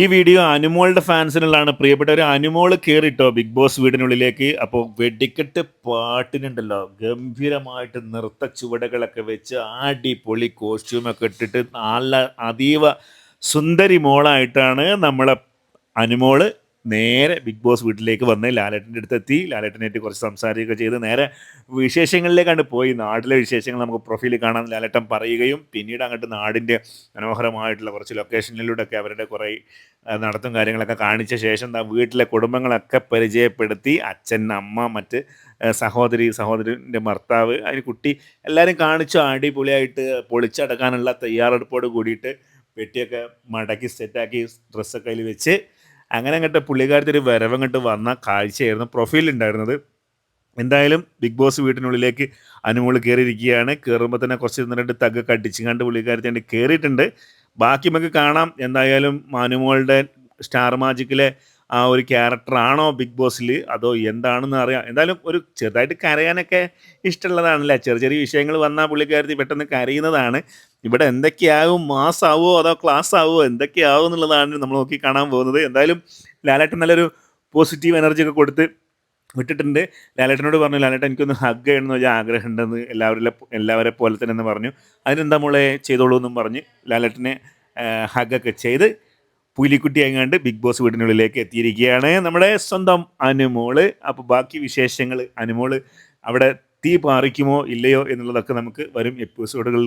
ഈ വീഡിയോ അനുമോളുടെ ഫാൻസിനുള്ളതാണ്. പ്രിയപ്പെട്ടവർ അനുമോൾ കയറിട്ടോ ബിഗ് ബോസ് വീടിനുള്ളിലേക്ക്. അപ്പോൾ വെടിക്കെട്ട് പാട്ടിനുണ്ടല്ലോ. ഗംഭീരമായിട്ട് നൃത്ത ചുവടുകളൊക്കെ വെച്ച് അടിപൊളി കോസ്റ്റ്യൂമൊക്കെ ഇട്ടിട്ട് നല്ല അതീവ സുന്ദരി മോളായിട്ടാണ് നമ്മളെ അനുമോൾ നേരെ ബിഗ് ബോസ് വീട്ടിലേക്ക് വന്ന് ലാലേട്ടന്റെ അടുത്തെത്തി. ലാലേട്ടനായിട്ട് കുറച്ച് സംസാരിക്കുകയൊക്കെ ചെയ്ത് നേരെ വിശേഷങ്ങളിലേക്കാണ് പോയി. നാട്ടിലെ വിശേഷങ്ങൾ നമുക്ക് പ്രൊഫൈലിൽ കാണാൻ ലാലേട്ടൻ പറയുകയും പിന്നീട് അങ്ങോട്ട് നാടിന്റെ മനോഹരമായിട്ടുള്ള കുറച്ച് ലൊക്കേഷനിലൂടെയൊക്കെ അവരുടെ കുറേ നടത്തും കാര്യങ്ങളൊക്കെ കാണിച്ച ശേഷം വീട്ടിലെ കുടുംബങ്ങളൊക്കെ പരിചയപ്പെടുത്തി. അച്ഛൻ അമ്മ മറ്റ് സഹോദരി സഹോദരന്റെ ഭർത്താവ് അതിന് കുട്ടി എല്ലാവരും കാണിച്ചു അടിപൊളിയായിട്ട് പൊളിച്ചടക്കാനുള്ള തയ്യാറെടുപ്പോട് കൂടിയിട്ട് പെട്ടിയൊക്കെ മടക്കി സെറ്റാക്കി ഡ്രസ്സൊക്കെ അതിൽ വെച്ച് അങ്ങനെ അങ്ങോട്ട് പുള്ളിക്കാരത്തെ ഒരു വരവങ്ങോട്ട് വന്ന കാഴ്ചയായിരുന്നു. പ്രൊഫൈലുണ്ടായിരുന്നത് എന്തായാലും ബിഗ് ബോസ് വീട്ടിനുള്ളിലേക്ക് അനുമോൾ കയറിയിരിക്കുകയാണ് കയറുമ്പോൾ തന്നെ കുറച്ച് തഗ് തഗ്ഗൊക്കെ അടിച്ചുകൊണ്ട് പുള്ളിക്കാരത്തെ വേണ്ടി കയറിയിട്ടുണ്ട് ബാക്കി നമുക്ക് കാണാം. എന്തായാലും അനുമോളുടെ സ്റ്റാർ മാജിക്കിലെ ആ ഒരു ക്യാരക്ടറാണോ ബിഗ് ബോസിൽ അതോ എന്താണെന്ന് അറിയാം. എന്തായാലും ഒരു ചെറുതായിട്ട് കരയാനൊക്കെ ഇഷ്ടമുള്ളതാണല്ലേ? ചെറിയ ചെറിയ വിഷയങ്ങൾ വന്നാൽ പുള്ളിക്കാരത്തി പെട്ടെന്ന് കരയുന്നതാണ്. ഇവിടെ എന്തൊക്കെയാവും മാസാവോ അതോ ക്ലാസ് ആവോ എന്തൊക്കെയാവും എന്നുള്ളതാണ് നമ്മൾ നോക്കി കാണാൻ പോകുന്നത്. എന്തായാലും ലാലേട്ടൻ നല്ലൊരു പോസിറ്റീവ് എനർജി ഒക്കെ കൊടുത്ത് വിട്ടിട്ടുണ്ട്. ലാലേട്ടനോട് പറഞ്ഞു ലാലേട്ടൻ എനിക്കൊന്ന് ഹഗ് ചെയ്യണമെന്ന് വെച്ചാൽ ആഗ്രഹം ഉണ്ടെന്ന് എല്ലാവരിലെ എല്ലാവരെ പോലെ തന്നെ എന്ന് പറഞ്ഞു. അതിനെന്താ മോളെ ചെയ്തോളൂ എന്നും പറഞ്ഞ് ലാലേട്ടനെ ഹഗ്ഗൊക്കെ ചെയ്ത് പുലിക്കുട്ടി അങ്ങാണ്ട് ബിഗ് ബോസ് വീടിനുള്ളിലേക്ക് എത്തിയിരിക്കുകയാണ് നമ്മുടെ സ്വന്തം അനുമോൾ. അപ്പോൾ ബാക്കി വിശേഷങ്ങൾ അനുമോൾ അവിടെ തീ പാറിക്കുമോ ഇല്ലയോ എന്നുള്ളതൊക്കെ നമുക്ക് വരും എപ്പിസോഡുകളിൽ